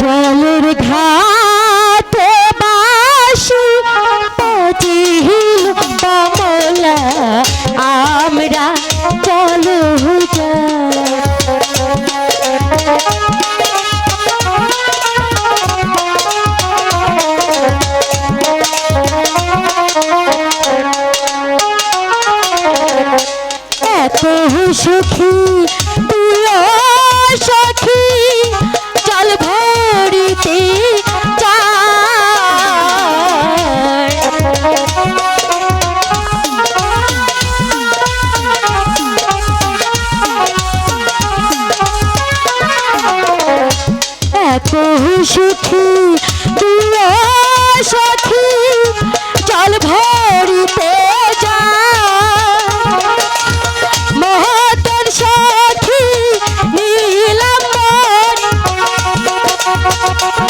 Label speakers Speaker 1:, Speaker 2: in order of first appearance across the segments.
Speaker 1: জলের ঘা এত সুখী প্রিয় সখী চল ভরিতে সুখী প্রিয় সখী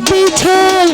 Speaker 1: পিছল